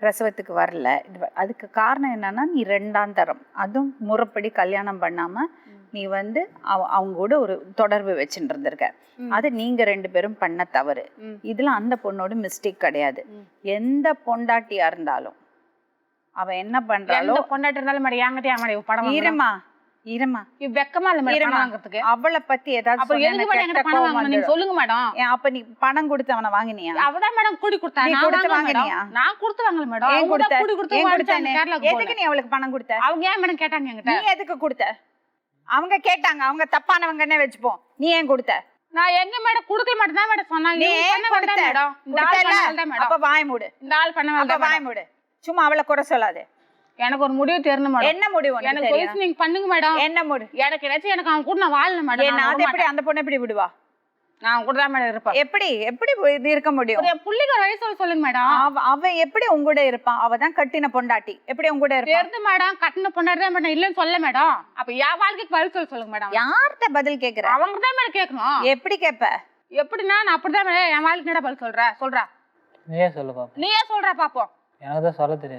பிரசவத்துக்கு வரல. அதுக்கு காரணம் என்னன்னா நீ ரெண்டாம் தரம். அதுவும் முறைப்படி கல்யாணம் பண்ணாம நீ வந்து அவ- அவங்க கூட ஒரு தொடர்பு வச்சுட்டு இருந்திருக்க. அது நீங்க ரெண்டு பேரும் பண்ண தவறு. இதுல அந்த பொண்ணோட மிஸ்டேக் கிடையாது. எந்த பொண்டாட்டியா இருந்தாலும் அவ என்ன பண்றாளோ பொண்டாட்டி இருந்தாலும் மேடம் இவ் வெக்கமா இல்ல மேடம் வாங்குறதுக்கு? அவளை பத்தி ஏதாவது எதுக்கு மேடம் என்கிட்ட பணம் வாங்கணும்? நீங்க. சொல்லுங்க மேடம். அப்ப நீ பணம் கொடுத்து அவனை வாங்கினியா? அவதான் மேடம் கூடி கொடுத்தா. நீ நான் கொடுத்து. வாங்குனியா? நான் கொடுத்து வாங்கல மேடம். ஏன் கொடுத்த? கூடி கொடுத்து எதுக்கு. நீ அவளுக்கு பணம் கொடுத்த? அவங்க ஏன் மேடம் கேட்டாங்க நீ என்கிட்ட எதுக்கு கொடுத்த? அவங்க கேட்டாங்க. அவங்க தப்பானவங்கன்னே வச்சுப்போம்? நீ ஏன் கொடுத்த? நான் எங்க மேடம் கொடுக்க மாட்டேன் தான் மேடம் சொன்னாங்க. நீ ஏன் கொடுத்த? மேடம். இந்த ஆள் கொடுத்தல? பண்ண வேண்டாம் மேடம். அப்ப வாய் மூடு. இந்த ஆள் பண்ண வேண்டாம் வாய். மூடு. சும்மா அவளை குறை சொல்லாது. எனக்கு ஒரு முடிவு தெரியணும் மேடம். என்ன முடிவு எனக்கு நீங்க பண்ணுங்க மேடம். என்ன முடி எனக்கு ஏதாச்சும் எனக்கு அவன் கூட நான் வாழல மேடம். நான் எப்படி. அந்த பொண்ணு எப்படி விடுவா? நான் அவன் கூட தான் மேடம் இருப்பேன். எப்படி எப்படி இது இருக்க முடியும்? என் புள்ளிக்கு ஒரு வயசு சொல்லுங்க மேடம். அவ அவ எப்படி உங்கூட இருப்பான்? அவ தான் கட்டின பொண்டாட்டி. எப்படி உங்கூட இருப்பான்? தெரிந்து மேடம் கட்டின பொண்டாடி தான் மேடம் இல்லைன்னு சொல்ல மேடம். அப்ப என் வாழ்க்கைக்கு பதில் சொல்ல சொல்லுங்க மேடம். யார்கிட்ட பதில் கேக்குற? அவங்க தான் மேடம் கேட்கணும். எப்படி கேப்ப? எப்படின்னா நான் அப்படிதான் மேடம் என் வாழ்க்கை பதில் சொல்றேன். சொல்றா. நீயே சொல்லு பாப்போம். நீயே சொல்ற பாப்போம். எனக்கு தான் சொல்ல தெரியாது.